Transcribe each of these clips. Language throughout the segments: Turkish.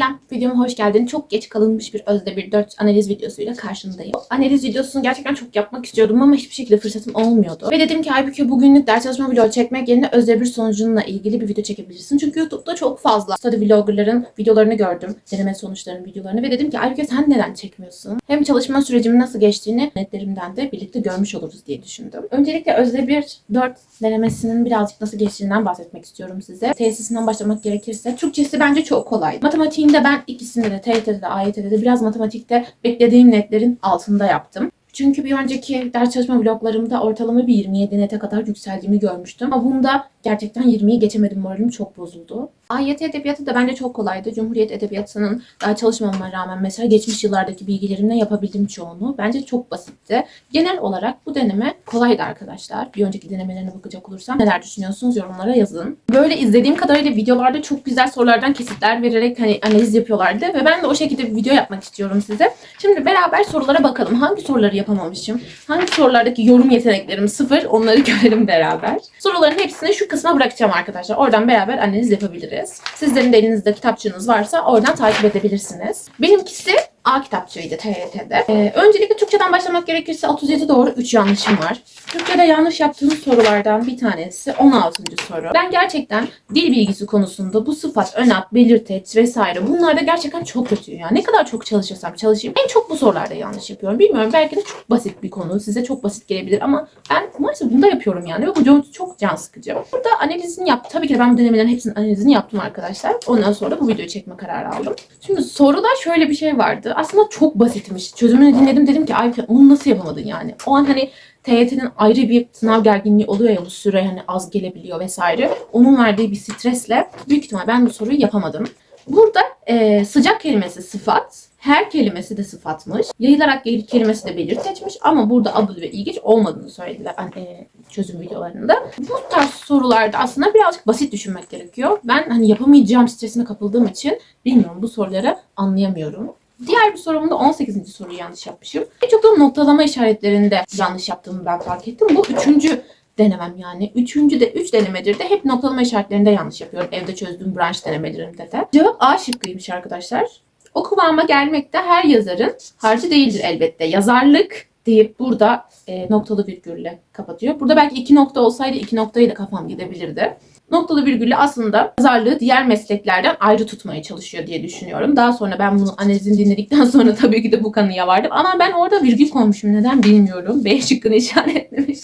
Selam, videoma hoş geldin. Çok geç kalınmış bir Özde bir 4 analiz videosuyla karşındayım. Analiz videosunu gerçekten çok yapmak istiyordum ama hiçbir şekilde fırsatım olmuyordu. Ve dedim ki halbuki bugünlük ders çalışma video çekmek yerine Özde bir sonucunla ilgili bir video çekebilirsin. Çünkü YouTube'da çok fazla study vloggerların videolarını gördüm. Deneme sonuçlarının videolarını ve dedim ki halbuki sen neden çekmiyorsun? Hem çalışma sürecimin nasıl geçtiğini netlerimden de birlikte görmüş oluruz diye düşündüm. Öncelikle Özde bir 4 denemesinin birazcık nasıl geçtiğinden bahsetmek istiyorum size. Tesisinden başlamak gerekirse Türkçesi bence çok kolay. Matematiğinde ben ikisinde de TYT'de de AYT'de de biraz matematikte beklediğim netlerin altında yaptım. Çünkü bir önceki ders çalışma bloklarımda ortalama bir 27 nete kadar yükseldiğimi görmüştüm. Ama bunda gerçekten 20'yi geçemedim. Moralim çok bozuldu. AYT edebiyatı da bence çok kolaydı. Cumhuriyet edebiyatının daha çalışmamama rağmen mesela geçmiş yıllardaki bilgilerimle yapabildim çoğunu. Bence çok basitti. Genel olarak bu deneme kolaydı arkadaşlar. Bir önceki denemelerine bakacak olursam neler düşünüyorsunuz yorumlara yazın. Böyle izlediğim kadarıyla videolarda çok güzel sorulardan kesitler vererek hani analiz yapıyorlardı ve ben de o şekilde bir video yapmak istiyorum size. Şimdi beraber sorulara bakalım. Hangi soruları yapamamışım? Hangi sorulardaki yorum yeteneklerim sıfır? Onları görelim beraber. Soruların hepsini şu kısma bırakacağım arkadaşlar. Oradan beraber analiz yapabiliriz. Sizlerin de elinizde kitapçığınız varsa oradan takip edebilirsiniz. Benimkisi A kitapçığıydı TYT'de. Ee, öncelikle Türkçeden başlamak gerekirse 37 doğru 3 yanlışım var. Türkçede yanlış yaptığım sorulardan bir tanesi 16. soru. Ben gerçekten dil bilgisi konusunda bu sıfat, önat, belirteç vesaire bunlarda gerçekten çok kötüyüm. Yani ne kadar çok çalışırsam çalışayım en çok bu sorularda yanlış yapıyorum. Bilmiyorum belki de çok basit bir konu. Size çok basit gelebilir ama ben maalesef bunda yapıyorum yani ve bu çok- can sıkıcı. Burada analizini yap. Tabii ki de ben bu denemelerin hepsinin analizini yaptım arkadaşlar. Ondan sonra da bu videoyu çekme kararı aldım. Şimdi soruda şöyle bir şey vardı. Aslında çok basitmiş. Çözümünü dinledim dedim ki ay bunu nasıl yapamadın yani? O an hani TYT'nin ayrı bir sınav gerginliği oluyor ya bu süre hani az gelebiliyor vesaire. Onun verdiği bir stresle büyük ihtimal ben bu soruyu yapamadım. Burada e, sıcak kelimesi sıfat, her kelimesi de sıfatmış. Yayılarak gel- kelimesi de belirteçmiş ama burada adıl ve ilginç olmadığını söylediler e, çözüm videolarında. Bu tarz sorularda aslında birazcık basit düşünmek gerekiyor. Ben hani yapamayacağım stresine kapıldığım için bilmiyorum bu soruları anlayamıyorum. Diğer bir sorumda 18. soruyu yanlış yapmışım. Birçok da noktalama işaretlerinde yanlış yaptığımı ben fark ettim. Bu üçüncü denemem yani. Üçüncü de üç denemedir de hep noktalama işaretlerinde yanlış yapıyorum. Evde çözdüğüm branş denemelerimde de. Cevap A şıkkıymış arkadaşlar. O kıvama gelmek de her yazarın harcı değildir elbette. Yazarlık deyip burada e, noktalı virgülle kapatıyor. Burada belki iki nokta olsaydı iki noktayı da kafam gidebilirdi. Noktalı virgülle aslında yazarlığı diğer mesleklerden ayrı tutmaya çalışıyor diye düşünüyorum. Daha sonra ben bunu analizini dinledikten sonra tabii ki de bu kanıya vardım. Ama ben orada virgül koymuşum. Neden bilmiyorum. B şıkkını işaretlemiş.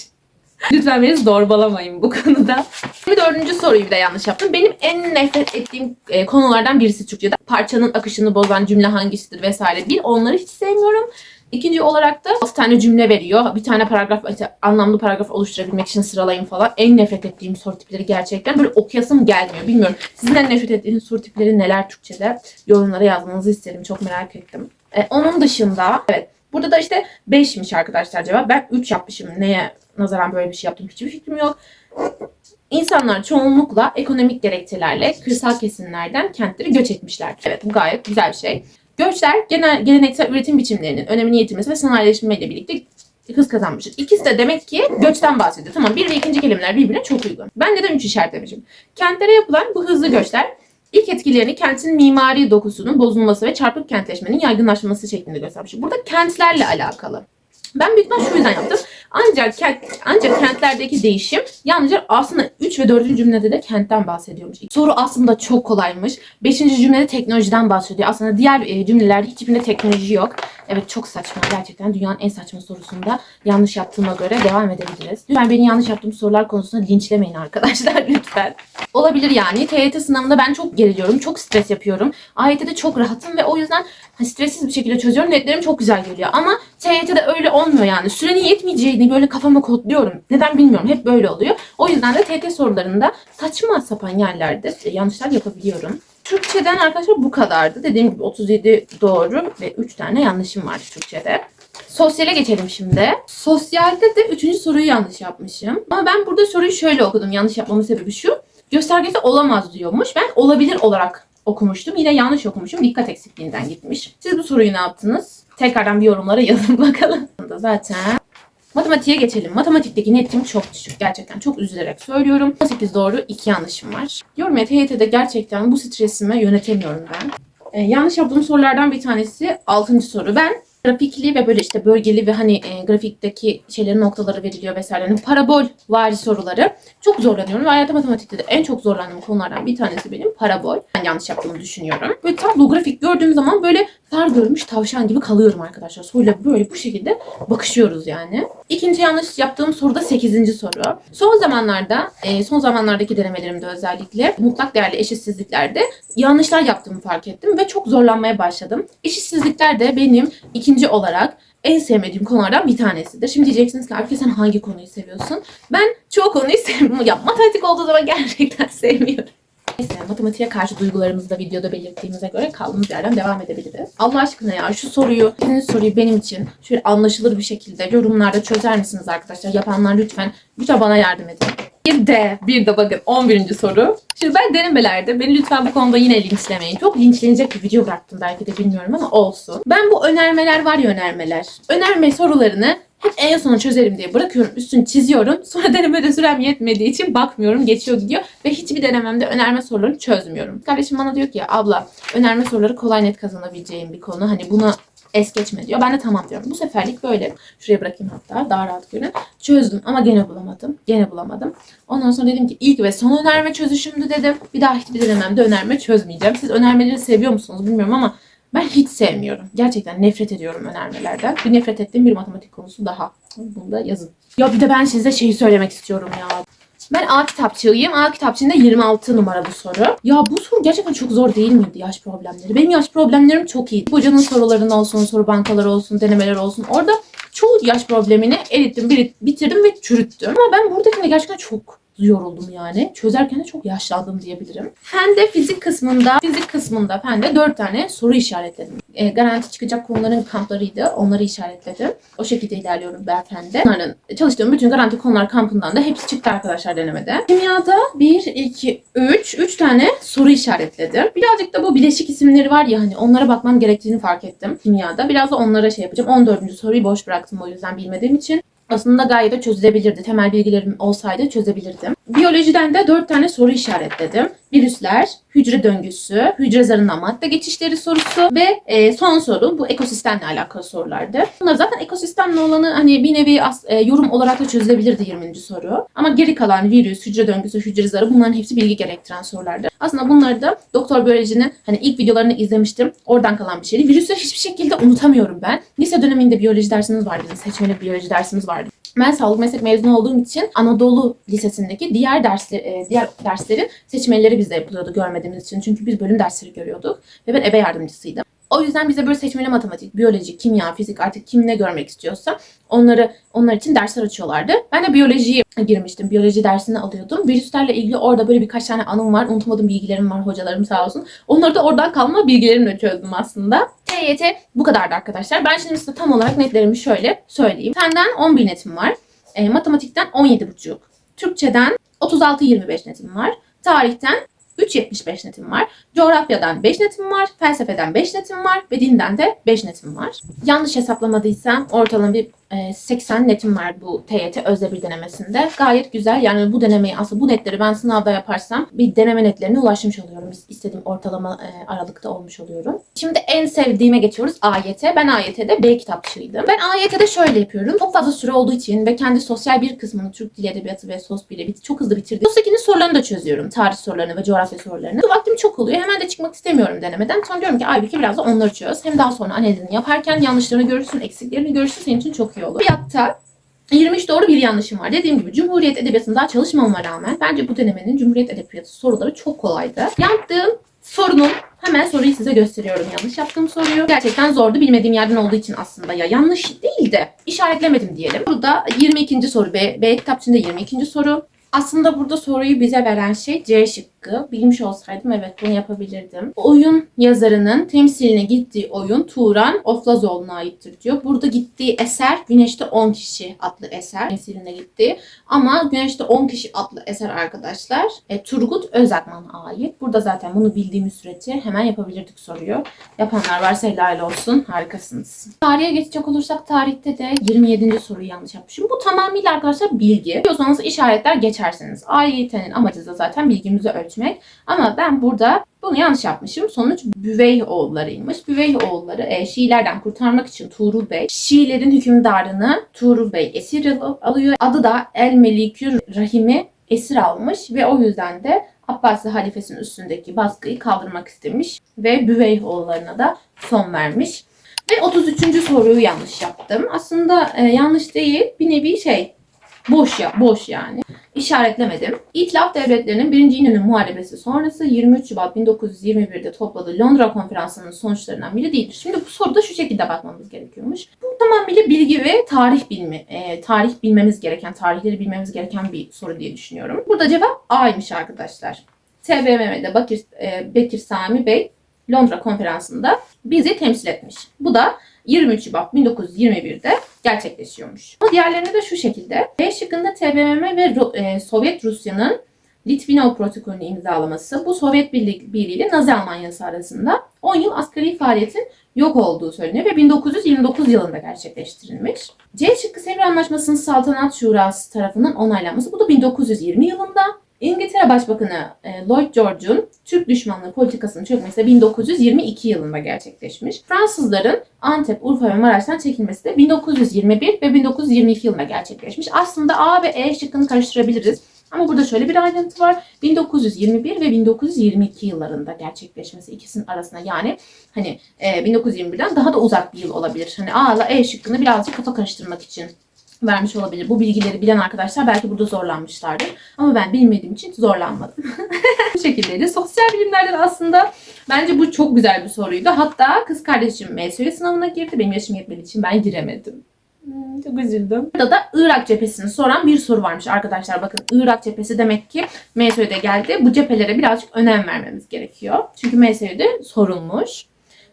Lütfen beni zorbalamayın bu konuda. 24. soruyu bir de yanlış yaptım. Benim en nefret ettiğim e, konulardan birisi Türkçe'de. Parçanın akışını bozan cümle hangisidir vesaire. Bir, onları hiç sevmiyorum. İkinci olarak da 6 tane cümle veriyor. Bir tane paragraf, anlamlı paragraf oluşturabilmek için sıralayın falan. En nefret ettiğim soru tipleri gerçekten. Böyle okuyasım gelmiyor. Bilmiyorum. Sizin en nefret ettiğiniz soru tipleri neler Türkçe'de? Yorumlara yazmanızı isterim. Çok merak ettim. E, onun dışında evet burada da işte 5'miş arkadaşlar cevap. Ben 3 yapmışım. Neye nazaran böyle bir şey yaptım hiçbir fikrim yok. İnsanlar çoğunlukla ekonomik gerekçelerle kırsal kesimlerden kentleri göç etmişler. Evet bu gayet güzel bir şey. Göçler genel, geleneksel üretim biçimlerinin önemini yitirmesi ve sanayileşmeyle birlikte hız kazanmıştır. İkisi de demek ki göçten bahsediyor. Tamam bir ve ikinci kelimeler birbirine çok uygun. Ben neden üç işaretlemişim? Kentlere yapılan bu hızlı göçler ilk etkilerini kentin mimari dokusunun bozulması ve çarpık kentleşmenin yaygınlaşması şeklinde göstermiş. Burada kentlerle alakalı. Ben büyük ihtimal şu yüzden yaptım. Ancak kent, ancak kentlerdeki değişim yalnızca aslında 3 ve 4. cümlede de kentten bahsediyormuş. Soru aslında çok kolaymış. 5. cümlede teknolojiden bahsediyor. Aslında diğer e, cümlelerde hiçbirinde teknoloji yok. Evet çok saçma. Gerçekten dünyanın en saçma sorusunda yanlış yaptığıma göre devam edebiliriz. Lütfen beni yanlış yaptığım sorular konusunda linçlemeyin arkadaşlar lütfen. Olabilir yani. TYT sınavında ben çok geriliyorum. Çok stres yapıyorum. AYT'de çok rahatım ve o yüzden hani stressiz bir şekilde çözüyorum. Netlerim çok güzel geliyor. Ama TYT'de öyle olmuyor yani. Sürenin yetmeyeceğini böyle kafama kodluyorum. Neden bilmiyorum. Hep böyle oluyor. O yüzden de TYT sorularında saçma sapan yerlerde yanlışlar yapabiliyorum. Türkçeden arkadaşlar bu kadardı. Dediğim gibi 37 doğru ve 3 tane yanlışım var Türkçede. Sosyale geçelim şimdi. Sosyalde de 3. soruyu yanlış yapmışım. Ama ben burada soruyu şöyle okudum. Yanlış yapmamın sebebi şu. Göstergesi olamaz diyormuş. Ben olabilir olarak okumuştum. Yine yanlış okumuşum. Dikkat eksikliğinden gitmiş. Siz bu soruyu ne yaptınız? Tekrardan bir yorumlara yazın bakalım. Zaten Matematiğe geçelim. Matematikteki netim çok düşük. Gerçekten çok üzülerek söylüyorum. 18 doğru 2 yanlışım var. Diyorum ya TYT'de gerçekten bu stresimi yönetemiyorum ben. Ee, yanlış yaptığım sorulardan bir tanesi 6. soru. Ben grafikli ve böyle işte bölgeli ve hani e, grafikteki şeylerin noktaları veriliyor vesaire. Yani parabol vari soruları çok zorlanıyorum. Ve hayata matematikte de en çok zorlandığım konulardan bir tanesi benim parabol. Ben yanlış yaptığımı düşünüyorum. Böyle tablo grafik gördüğüm zaman böyle far görmüş tavşan gibi kalıyorum arkadaşlar. Soruyla böyle bu şekilde bakışıyoruz yani. İkinci yanlış yaptığım soru da 8. soru. Son zamanlarda, e, son zamanlardaki denemelerimde özellikle mutlak değerli eşitsizliklerde yanlışlar yaptığımı fark ettim ve çok zorlanmaya başladım. Eşitsizlikler de benim ikinci olarak en sevmediğim konulardan bir tanesidir. Şimdi diyeceksiniz ki Aybüke sen hangi konuyu seviyorsun? Ben çoğu konuyu sevmiyorum. Ya matematik olduğu zaman gerçekten sevmiyorum. Neyse matematiğe karşı duygularımızı da videoda belirttiğimize göre kaldığımız yerden devam edebiliriz. Allah aşkına ya şu soruyu, ikinci soruyu benim için şöyle anlaşılır bir şekilde yorumlarda çözer misiniz arkadaşlar? Yapanlar lütfen, lütfen bana yardım edin. Bir de, bir de bakın 11. soru. Şimdi ben denemelerde beni lütfen bu konuda yine linçlemeyin. Çok linçlenecek bir video bıraktım belki de bilmiyorum ama olsun. Ben bu önermeler var ya önermeler. Önerme sorularını hep en sona çözerim diye bırakıyorum. Üstünü çiziyorum. Sonra denemede sürem yetmediği için bakmıyorum. Geçiyor gidiyor. Ve hiçbir denememde önerme sorularını çözmüyorum. Kardeşim bana diyor ki abla önerme soruları kolay net kazanabileceğim bir konu. Hani buna es geçme diyor. Ben de tamam diyorum. Bu seferlik böyle. Şuraya bırakayım hatta daha rahat görün. Çözdüm ama gene bulamadım. Gene bulamadım. Ondan sonra dedim ki ilk ve son önerme çözüşümdü dedim. Bir daha hiçbir denememde önerme çözmeyeceğim. Siz önermeleri seviyor musunuz bilmiyorum ama ben hiç sevmiyorum. Gerçekten nefret ediyorum önermelerden. Bir nefret ettiğim bir matematik konusu daha. Bunu da yazın. Ya bir de ben size şeyi söylemek istiyorum ya. Ben A kitapçığıyım. A kitapçığında 26 numaralı soru. Ya bu soru gerçekten çok zor değil miydi yaş problemleri? Benim yaş problemlerim çok iyi. Hocanın sorularının olsun, soru bankaları olsun, denemeler olsun. Orada çoğu yaş problemini erittim, bitirdim ve çürüttüm. Ama ben buradakinde gerçekten çok yoruldum yani. Çözerken de çok yaşlandım diyebilirim. Fende fizik kısmında, fizik kısmında fende 4 tane soru işaretledim. E, garanti çıkacak konuların kamplarıydı. Onları işaretledim. O şekilde ilerliyorum ben fende. Onların çalıştığım bütün garanti konular kampından da hepsi çıktı arkadaşlar denemede. Kimyada 1, 2, 3, 3 tane soru işaretledim. Birazcık da bu bileşik isimleri var ya hani onlara bakmam gerektiğini fark ettim kimyada. Biraz da onlara şey yapacağım. 14. soruyu boş bıraktım o yüzden bilmediğim için. Aslında gayet de çözülebilirdi. Temel bilgilerim olsaydı çözebilirdim. Biyolojiden de 4 tane soru işaretledim. Virüsler, hücre döngüsü, hücre zarından madde geçişleri sorusu ve e, son soru bu ekosistemle alakalı sorulardı. Bunlar zaten ekosistemle olanı hani bir nevi as- e, yorum olarak da çözülebilirdi 20. soru. Ama geri kalan virüs, hücre döngüsü, hücre zarı bunların hepsi bilgi gerektiren sorulardı. Aslında bunları da doktor biyolojinin hani ilk videolarını izlemiştim. Oradan kalan bir şeydi. Virüsleri hiçbir şekilde unutamıyorum ben. Lise döneminde biyoloji dersimiz vardı. bizim Seçmeli biyoloji dersimiz vardı. Ben sağlık meslek mezunu olduğum için Anadolu Lisesi'ndeki diğer e, diğer derslerin seçmeleri bizde yapılıyordu görmediğimiz için. Çünkü biz bölüm dersleri görüyorduk ve ben ebe yardımcısıydım. O yüzden bize böyle seçmeli matematik, biyoloji, kimya, fizik artık kim ne görmek istiyorsa onları onlar için dersler açıyorlardı. Ben de biyolojiye girmiştim. Biyoloji dersini alıyordum. Virüslerle ilgili orada böyle birkaç tane anım var. Unutamadığım bilgilerim var hocalarım sağ olsun. Onları da oradan kalma bilgilerimle çözdüm aslında. TYT bu kadardı arkadaşlar. Ben şimdi size tam olarak netlerimi şöyle söyleyeyim. Fenden 11 netim var. E, matematikten 17,5. Türkçeden 36-25 netim var. Tarihten 3.75 netim var. Coğrafyadan 5 netim var. Felsefeden 5 netim var. Ve dinden de 5 netim var. Yanlış hesaplamadıysam ortalama bir 80 netim var bu TYT özde bir denemesinde. Gayet güzel. Yani bu denemeyi aslında bu netleri ben sınavda yaparsam bir deneme netlerine ulaşmış oluyorum. İstediğim ortalama e, aralıkta olmuş oluyorum. Şimdi en sevdiğime geçiyoruz AYT. Ben AYT'de B kitapçıydım. Ben AYT'de şöyle yapıyorum. Çok fazla süre olduğu için ve kendi sosyal bir kısmını Türk Dili Edebiyatı ve Sos 1'i bit- çok hızlı bitirdim. Sos 2'nin sorularını da çözüyorum. Tarih sorularını ve coğrafya sorularını. Vaktim çok oluyor. Hemen de çıkmak istemiyorum denemeden. Sonra diyorum ki Aybüke biraz da onları çöz. Hem daha sonra analizini yaparken yanlışlarını görürsün, eksiklerini görürsün. Senin için çok olur. Hayatta 23 doğru bir yanlışım var. Dediğim gibi Cumhuriyet Edebiyatı'nda daha çalışmamama rağmen bence bu denemenin Cumhuriyet Edebiyatı soruları çok kolaydı. Yaptığım sorunun hemen soruyu size gösteriyorum. Yanlış yaptığım soruyu. Gerçekten zordu. Bilmediğim yerden olduğu için aslında ya yanlış değil de işaretlemedim diyelim. Burada 22. soru B, B kitapçığında 22. soru. Aslında burada soruyu bize veren şey C şıkkı. Bilmiş olsaydım evet bunu yapabilirdim. Oyun yazarının temsiline gittiği oyun Turan Oflazoğlu'na aittir diyor. Burada gittiği eser Güneşte 10 Kişi adlı eser. Temsiline gitti. Ama Güneşte 10 Kişi adlı eser arkadaşlar e, Turgut Özakman'a ait. Burada zaten bunu bildiğimiz sürece hemen yapabilirdik soruyu. Yapanlar varsa helal olsun. Harikasınız. Tarihe geçecek olursak tarihte de 27. soruyu yanlış yapmışım. Bu tamamıyla arkadaşlar bilgi. Biliyorsanız işaretler geçersiniz. AYT'nin amacı da zaten bilgimizi ölçmek. Ama ben burada bunu yanlış yapmışım. Sonuç Büveyh oğullarıymış. Büveyh oğulları e, Şiilerden kurtarmak için Tuğrul Bey, Şiilerin hükümdarını Tuğrul Bey esir al- alıyor. Adı da El Melikür Rahim'i esir almış ve o yüzden de Abbasi halifesinin üstündeki baskıyı kaldırmak istemiş ve Büveyh oğullarına da son vermiş. Ve 33. soruyu yanlış yaptım. Aslında e, yanlış değil. Bir nevi şey boş ya boş yani. İşaretlemedim. İtilaf devletlerinin 1. İnönü Muharebesi sonrası 23 Şubat 1921'de topladığı Londra Konferansı'nın sonuçlarından biri değildir. Şimdi bu soruda şu şekilde bakmamız gerekiyormuş. Bu tamamıyla bilgi ve tarih bilimi, e, tarih bilmemiz gereken, tarihleri bilmemiz gereken bir soru diye düşünüyorum. Burada cevap A'ymış arkadaşlar. TBMM'de Bakir, e, Bekir Sami Bey Londra konferansında bizi temsil etmiş. Bu da 23 Şubat 1921'de gerçekleşiyormuş. Ama diğerlerine de şu şekilde. B şıkkında TBMM ve e, Sovyet Rusya'nın Litvinov protokolünü imzalaması bu Sovyet Birliği ile Nazi Almanyası arasında 10 yıl askeri faaliyetin yok olduğu söyleniyor ve 1929 yılında gerçekleştirilmiş. C şıkkı Sevr Anlaşması'nın Saltanat Şurası tarafından onaylanması bu da 1920 yılında. İngiltere Başbakanı e, Lloyd George'un Türk düşmanlığı politikasının çökmesi de 1922 yılında gerçekleşmiş. Fransızların Antep, Urfa ve Maraş'tan çekilmesi de 1921 ve 1922 yılında gerçekleşmiş. Aslında A ve E şıkkını karıştırabiliriz. Ama burada şöyle bir ayrıntı var. 1921 ve 1922 yıllarında gerçekleşmesi ikisinin arasında yani hani e, 1921'den daha da uzak bir yıl olabilir. Hani A ile E şıkkını birazcık kafa karıştırmak için vermiş olabilir. Bu bilgileri bilen arkadaşlar belki burada zorlanmışlardır. Ama ben bilmediğim için zorlanmadım. Bu şekildeydi. Sosyal bilimlerden aslında bence bu çok güzel bir soruydu. Hatta kız kardeşim MSÜ sınavına girdi. Benim yaşım yetmediği için ben giremedim. Hmm, Çok üzüldüm. Burada da Irak cephesini soran bir soru varmış arkadaşlar. Bakın Irak cephesi demek ki MSÜ'de geldi. Bu cephelere birazcık önem vermemiz gerekiyor. Çünkü MSÜ'de sorulmuş.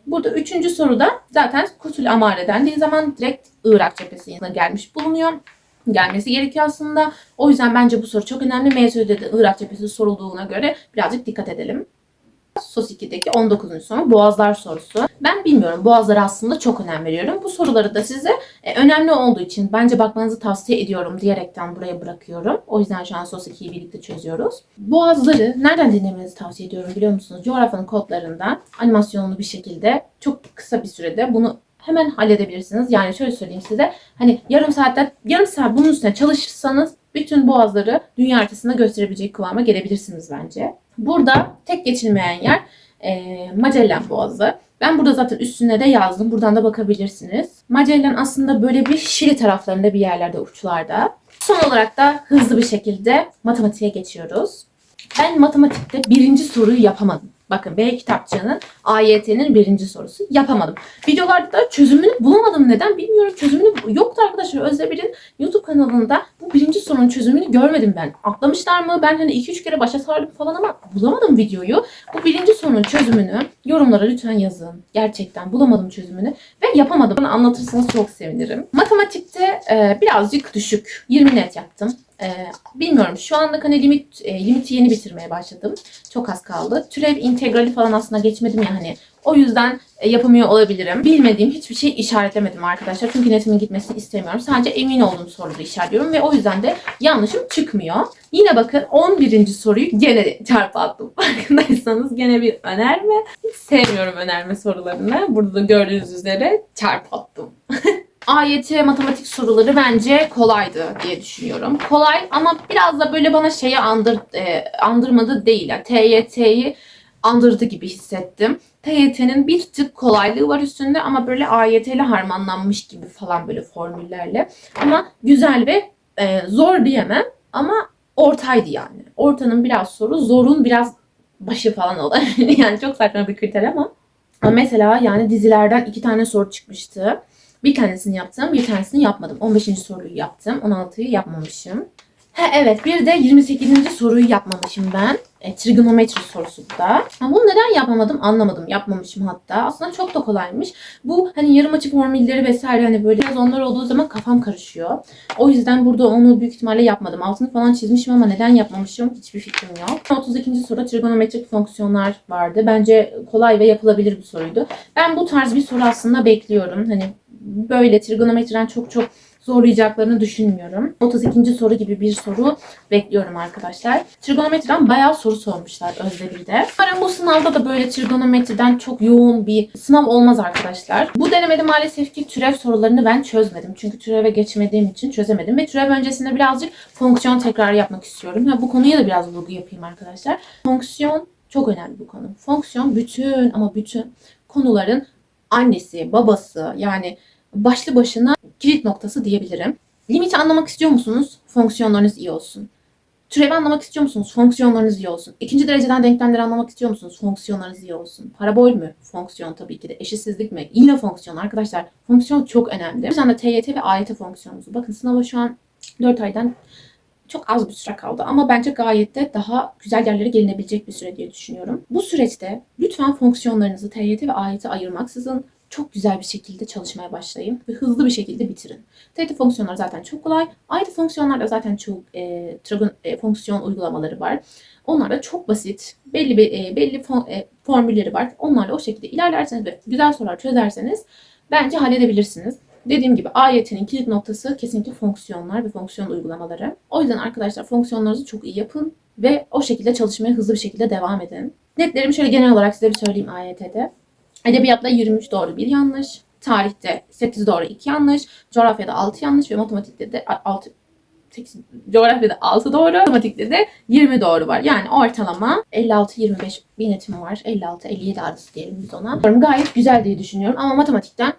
Burada üçüncü soruda zaten Kutul Amare dendiği zaman direkt Irak cephesine gelmiş bulunuyor. Gelmesi gerekiyor aslında. O yüzden bence bu soru çok önemli. MSÜ'de de Irak cephesi sorulduğuna göre birazcık dikkat edelim. SOS 2'deki 19. soru Boğazlar sorusu. Ben bilmiyorum. Boğazlara aslında çok önem veriyorum. Bu soruları da size e, önemli olduğu için bence bakmanızı tavsiye ediyorum diyerekten buraya bırakıyorum. O yüzden şu an SOS 2'yi birlikte çözüyoruz. Boğazları nereden dinlemenizi tavsiye ediyorum biliyor musunuz? Coğrafyanın kodlarından animasyonlu bir şekilde çok kısa bir sürede bunu hemen halledebilirsiniz. Yani şöyle söyleyeyim size. Hani yarım saatte yarım saat bunun üstüne çalışırsanız bütün boğazları dünya haritasında gösterebilecek kıvama gelebilirsiniz bence. Burada tek geçilmeyen yer e, Magellan Boğazı. Ben burada zaten üstüne de yazdım. Buradan da bakabilirsiniz. Magellan aslında böyle bir Şili taraflarında bir yerlerde uçlarda. Son olarak da hızlı bir şekilde matematiğe geçiyoruz. Ben matematikte birinci soruyu yapamadım. Bakın B kitapçığının AYT'nin birinci sorusu yapamadım. Videolarda da çözümünü bulamadım. Neden bilmiyorum. Çözümünü yoktu arkadaşlar. Özdebir'in YouTube kanalında bu birinci sorunun çözümünü görmedim ben. Atlamışlar mı? Ben hani 2-3 kere başa sardım falan ama bulamadım videoyu. Bu birinci sorunun çözümünü yorumlara lütfen yazın. Gerçekten bulamadım çözümünü ve yapamadım. Bana anlatırsanız çok sevinirim. Matematikte e, birazcık düşük. 20 net yaptım. E, bilmiyorum şu anlık hani limit e, limiti yeni bitirmeye başladım. Çok az kaldı. Türev integrali falan aslında geçmedim ya hani. O yüzden e, yapamıyor olabilirim. Bilmediğim hiçbir şey işaretlemedim arkadaşlar. Çünkü netimin gitmesini istemiyorum. Sadece emin olduğum soruları işaretliyorum ve o yüzden de yanlışım çıkmıyor. Yine bakın 11. soruyu gene çarpı attım. Farkındaysanız gene bir önerme. Hiç sevmiyorum önerme sorularını. Burada da gördüğünüz üzere çarpı attım. AYT matematik soruları bence kolaydı diye düşünüyorum. Kolay ama biraz da böyle bana şeyi andır, e, andırmadı değil. Yani TYT'yi andırdı gibi hissettim. TYT'nin bir tık kolaylığı var üstünde ama böyle AYT ile harmanlanmış gibi falan böyle formüllerle. Ama güzel ve e, zor diyemem ama ortaydı yani. Ortanın biraz soru, zorun biraz başı falan olabilir. yani çok saçma bir kriter ama. Mesela yani dizilerden iki tane soru çıkmıştı. Bir tanesini yaptım, bir tanesini yapmadım. 15. soruyu yaptım, 16'yı yapmamışım. Ha evet, bir de 28. soruyu yapmamışım ben. E, trigonometri sorusu bu da. Ha, bunu neden yapamadım anlamadım. Yapmamışım hatta. Aslında çok da kolaymış. Bu hani yarım açı formülleri vesaire hani böyle biraz onlar olduğu zaman kafam karışıyor. O yüzden burada onu büyük ihtimalle yapmadım. Altını falan çizmişim ama neden yapmamışım hiçbir fikrim yok. 32. soru trigonometrik fonksiyonlar vardı. Bence kolay ve yapılabilir bir soruydu. Ben bu tarz bir soru aslında bekliyorum. Hani böyle trigonometriden çok çok zorlayacaklarını düşünmüyorum. 32. soru gibi bir soru bekliyorum arkadaşlar. Trigonometriden bayağı soru sormuşlar Özde birde. Umarım bu sınavda da böyle trigonometriden çok yoğun bir sınav olmaz arkadaşlar. Bu denemede maalesef ki türev sorularını ben çözmedim. Çünkü türeve geçmediğim için çözemedim. Ve türev öncesinde birazcık fonksiyon tekrarı yapmak istiyorum. Ha, bu konuya da biraz vurgu yapayım arkadaşlar. Fonksiyon çok önemli bu konu. Fonksiyon bütün ama bütün konuların annesi, babası yani başlı başına kilit noktası diyebilirim. Limiti anlamak istiyor musunuz? Fonksiyonlarınız iyi olsun. Türevi anlamak istiyor musunuz? Fonksiyonlarınız iyi olsun. İkinci dereceden denklemleri anlamak istiyor musunuz? Fonksiyonlarınız iyi olsun. Parabol mü? Fonksiyon tabii ki de. Eşitsizlik mi? Yine fonksiyon arkadaşlar. Fonksiyon çok önemli. O yüzden de TYT ve AYT fonksiyonumuzu. Bakın sınava şu an 4 aydan çok az bir süre kaldı ama bence gayet de daha güzel yerlere gelinebilecek bir süre diye düşünüyorum. Bu süreçte lütfen fonksiyonlarınızı TYT ve AYT ayırmaksızın çok güzel bir şekilde çalışmaya başlayın ve hızlı bir şekilde bitirin. TYT fonksiyonları zaten çok kolay. AYT fonksiyonlarda zaten çok e, trigon- e, fonksiyon uygulamaları var. Onlar da çok basit. Belli bir e, belli fon- e, formülleri var. Onlarla o şekilde ilerlerseniz ve güzel sorular çözerseniz bence halledebilirsiniz. Dediğim gibi AYT'nin kilit noktası kesinlikle fonksiyonlar ve fonksiyon uygulamaları. O yüzden arkadaşlar fonksiyonlarınızı çok iyi yapın ve o şekilde çalışmaya hızlı bir şekilde devam edin. Netlerimi şöyle genel olarak size bir söyleyeyim AYT'de. Edebiyatta 23 doğru 1 yanlış. Tarihte 8 doğru 2 yanlış. Coğrafyada 6 yanlış ve matematikte de 6 8, coğrafyada 6 doğru, matematikte de 20 doğru var. Yani ortalama 56-25 bir netim var. 56-57 arası diyelim biz ona. Gayet güzel diye düşünüyorum ama matematikten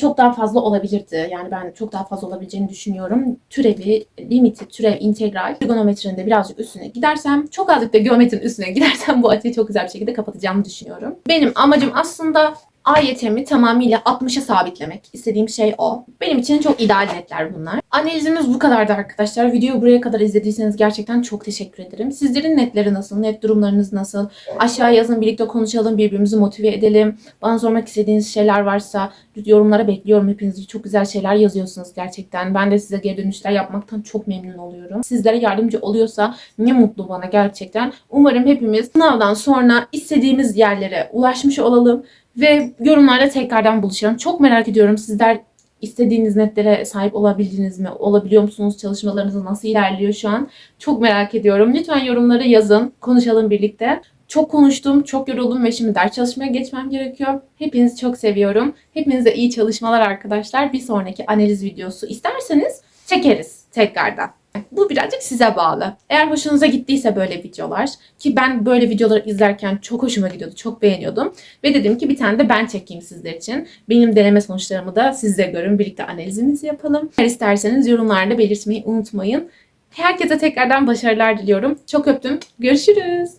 çok daha fazla olabilirdi. Yani ben çok daha fazla olabileceğini düşünüyorum. Türevi, limiti, türev, integral, trigonometrinin de birazcık üstüne gidersem, çok azıcık da geometrinin üstüne gidersem bu açıyı çok güzel bir şekilde kapatacağımı düşünüyorum. Benim amacım aslında AYT'mi tamamıyla 60'a sabitlemek. İstediğim şey o. Benim için çok ideal netler bunlar. Analizimiz bu kadardı arkadaşlar. Videoyu buraya kadar izlediyseniz gerçekten çok teşekkür ederim. Sizlerin netleri nasıl? Net durumlarınız nasıl? Aşağı yazın birlikte konuşalım, birbirimizi motive edelim. Bana sormak istediğiniz şeyler varsa yorumlara bekliyorum. Hepiniz çok güzel şeyler yazıyorsunuz gerçekten. Ben de size geri dönüşler yapmaktan çok memnun oluyorum. Sizlere yardımcı oluyorsa ne mutlu bana gerçekten. Umarım hepimiz sınavdan sonra istediğimiz yerlere ulaşmış olalım ve yorumlarda tekrardan buluşalım. Çok merak ediyorum sizler istediğiniz netlere sahip olabildiniz mi? Olabiliyor musunuz? Çalışmalarınız nasıl ilerliyor şu an? Çok merak ediyorum. Lütfen yorumlara yazın. Konuşalım birlikte. Çok konuştum, çok yoruldum ve şimdi ders çalışmaya geçmem gerekiyor. Hepinizi çok seviyorum. Hepinize iyi çalışmalar arkadaşlar. Bir sonraki analiz videosu isterseniz çekeriz tekrardan. Bu birazcık size bağlı. Eğer hoşunuza gittiyse böyle videolar ki ben böyle videoları izlerken çok hoşuma gidiyordu, çok beğeniyordum. Ve dedim ki bir tane de ben çekeyim sizler için. Benim deneme sonuçlarımı da siz de görün. Birlikte analizimizi yapalım. Eğer isterseniz yorumlarda belirtmeyi unutmayın. Herkese tekrardan başarılar diliyorum. Çok öptüm. Görüşürüz.